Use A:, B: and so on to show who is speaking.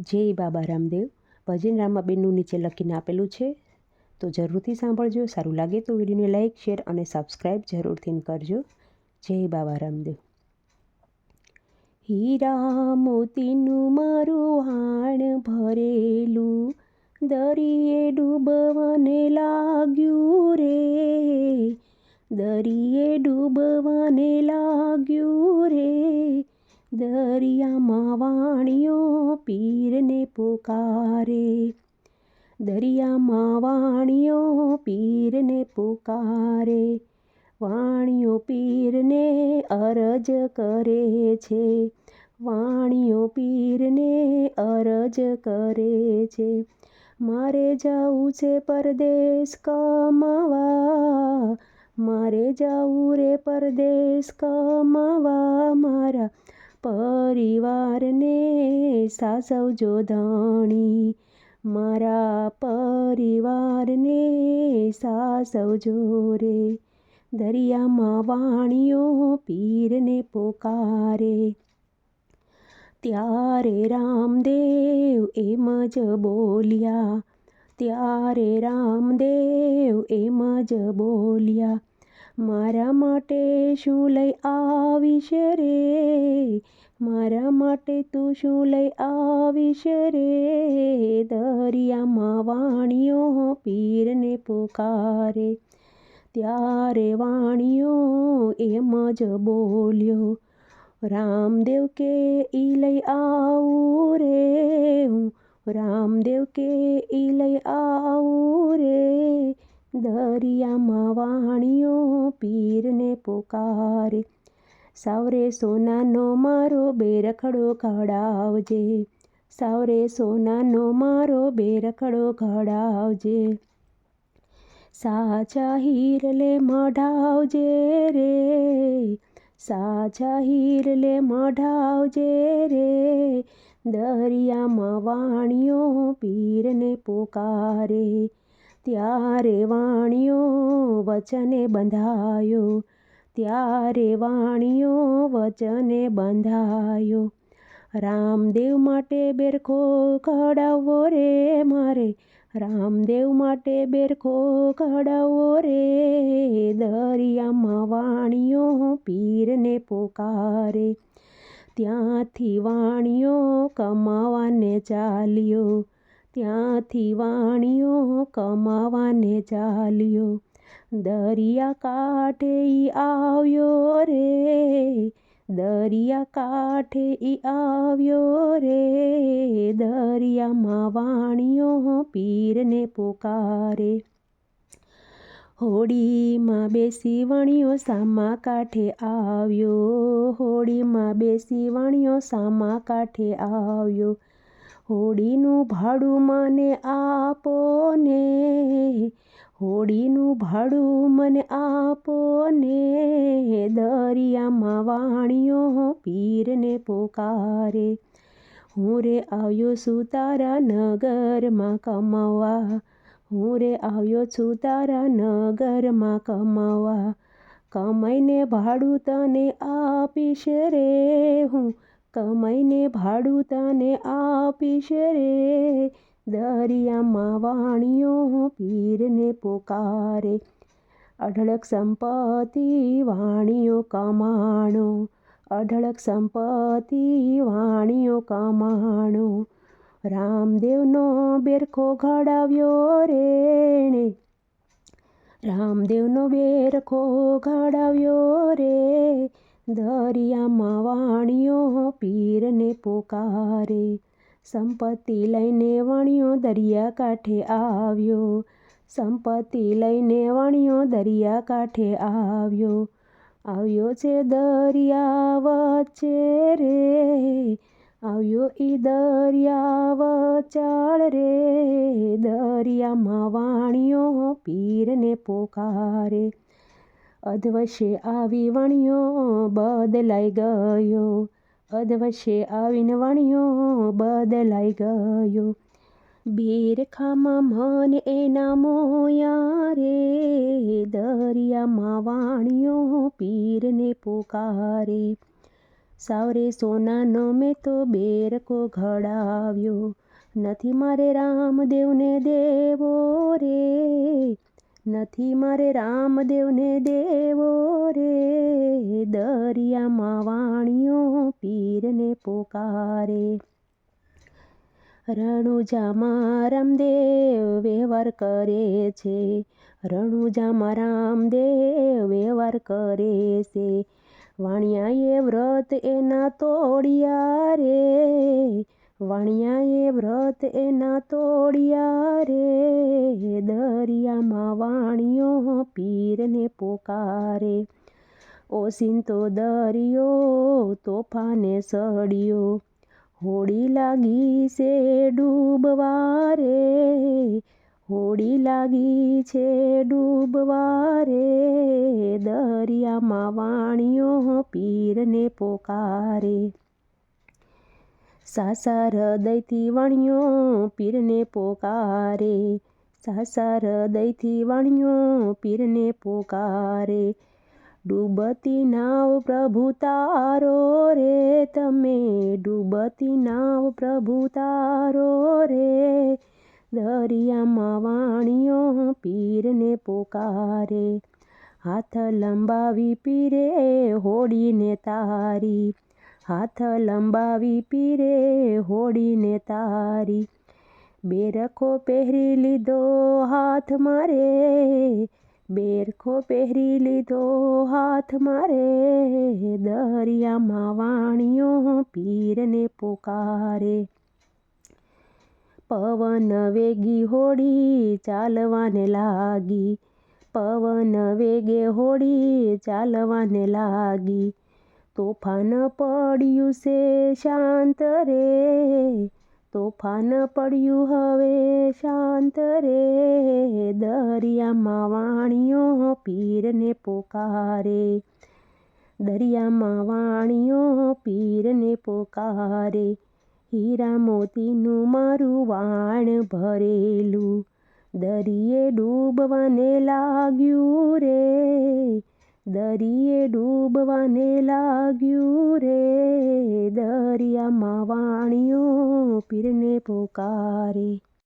A: જય બાબા રામદેવ. ભજન રામાબેનનું નીચે લખીને આપેલું છે. તો જરૂરથી સાંભળજો. સારું લાગે તો વિડીયોને લાઇક શેર અને સબસ્ક્રાઈબ જરૂરથી કરજો. જય બાબા રામદેવ. હીરા મોતીનું મારું હાણ ભરેલું, દરિયે ડૂબવાને લાગ્યું રે. દરિયે ડૂબવાને લાગ્યું રે. દરિયામાં વાણીઓ પીરને પુકારે. દરિયામાં વાણીઓ પીરને પુકારે. વાણીઓ પીરને અરજ કરે છે. વાણીઓ પીરને અરજ કરે છે. મારે જવું છે પરદેશ કમાવા. મારે જવું રે પરદેશ કમાવા. સાસવજો જોધાણી, મારા પરિવારને સાસવજો રે દરિયામાં વાણીઓ પીરને પોકારે. ત્યારે રામદેવ એમ જ બોલ્યા, ત્યારે રામદેવ એમ જ બોલ્યા મારા માટે શું લઈ આવીશ રે? મારા માટે તું શું લઈ આવીશ રે? દરિયામાં વાણીઓ પીરને પુકારે. ત્યારે વાણીઓ એમ જ બોલ્યો, રામદેવ કે ઈ લઈ આવું રે? હું રામદેવ કે ઈ લઈ આવું રે? દરિયામાં વાણીઓ પુકારે. સાવરે સોનાનો મારો બેરખડો ઘડાવજે. સાવરે સોનાનો મારો બેરખડો ઘડાવજે. સાચા હીરલે મઢાવજે રે. સાચા હીરલે મઢાવજે રે. દરિયામાં વાણીઓ પીરને પોકારે. ત્યારે વાણીઓ વચને બંધાયો. ત્યારે વાણીઓ વચને બંધાયો. રામદેવ માટે બેરખો કઢાવવો રે મારે. રામદેવ માટે બેરખો ખડાવો રે. દરિયામાં વાણીઓ પીરને પોકારે. ત્યાંથી વાણીઓ કમાવાને ચાલ્યો. ત્યાંથી વાણીઓ કમાવાને ચાલ્યો. દરિયા કાંઠે આવ્યો રે દરિયા કાંઠે આવ્યો રે, દરિયામાં વાણીઓ પીરને પુકારે. હોડીમાં બેસી વણ્યો સામા કાંઠે આવ્યો, હોડીમાં બેસી વણ્યો સામા કાંઠે આવ્યો. હોડીનું ભાડું મને ને હોડીનું ભાડું મને આપો ને, દરિયામાં વાણીઓ પીરને પોકારે. હું રે આવ્યો છું તારા નગરમાં કમાવા, હું રે આવ્યો છું તારા નગરમાં કમાવા. કમાઈને ભાડું તને આપીશ રે હું, કમાઈને ભાડું તને આપીશ રે. દરિયામાં વાણીઓ પીરને પોકારે. અઢળક સંપત્તિ વાણીઓ કમાણો. અઢળક સંપત્તિ વાણીઓ કમાણો. રામદેવનો બેરખો ઘડાવ્યો રેણે. રામદેવનો બેરખો ઘડાવ્યો રે. દરિયામાં વાણીઓ પીરને પોકારે. સંપત્તિ લઈને વણ્યો દરિયા કાંઠે આવ્યો. સંપત્તિ લઈને વણ્યો દરિયા કાંઠે આવ્યો. આવ્યો છે દરિયા વચ્ચે રે. આવ્યો ઈ દરિયા વચાળ રે. દરિયામાં વાણિયો પીરને પોકારે. અધવશે આવી વણ્યો બદલાઈ ગયો. અધવશે આવીને વણ્યો, બદલાઈ ગયો. બેરખામાં મન એના મોયા રે દરિયામાં વાણિયો પીરને પોકારે. સાવરે સોનાનો મેં તો બેરકો ઘડાવ્યો. નથી મારે રામદેવને દેવો રે, નથી મારે રામદેવને દેવો રે. દરિયામાં પોકારે. રણુજામાં રામદેવ વ્યવહાર કરે છે. રણુજામાં રામદેવ વ્યવહાર કરે છે. વાણિયાએ વ્રત એના તોડિયા રે. વાણિયાએ વ્રત એના તોડિયા રે. દરિયામાં વાણિયો પીરને પોકારે. ઓસિંતો દરિયો, તોફાને સડ્યો હોડી લાગી છે ડૂબવા રે હોડી લાગી છે ડૂબવા રે દરિયામાં વાણિયો પીરને પોકારે. સાસા હૃદયથી વણ્યો પીરને પોકારે. સાસા હૃદયથી વણ્યો પીરને પોકારે. ડૂબતી નાવ પ્રભુ તારો રે, તમે ડૂબતી નાવ પ્રભુ તારો રે. દરિયામાં વાણીઓ પીરને પોકારે, હાથ લંબાવી પીરે હોડીને તારી. હાથ લંબાવી પીરે હોડીને તારી. બેરખો પહેરી લીધો, હાથ મારે બેરખો પહેરી લીધો, હાથ મારે દરિયામાં વાણીઓ પીરને પોકારે. પવન વેગી હોડી ચાલવાને લાગી, પવન વેગે હોડી ચાલવાને લાગી. તોફાન પડ્યું છે શાંત રે, તોફાન પડ્યું હવે શાંત રે, દરિયામાં પીરને પોકારે. દરિયામાં વાણીઓ પીરને પોકારે. હીરા મોતીનું મારું વાણ ભરેલું. દરિયે ડૂબવાને લાગ્યું રે. દરિયે ડૂબવાને લાગ્યું રે. દરિયામાં વાણીઓ પીરને પોકારે.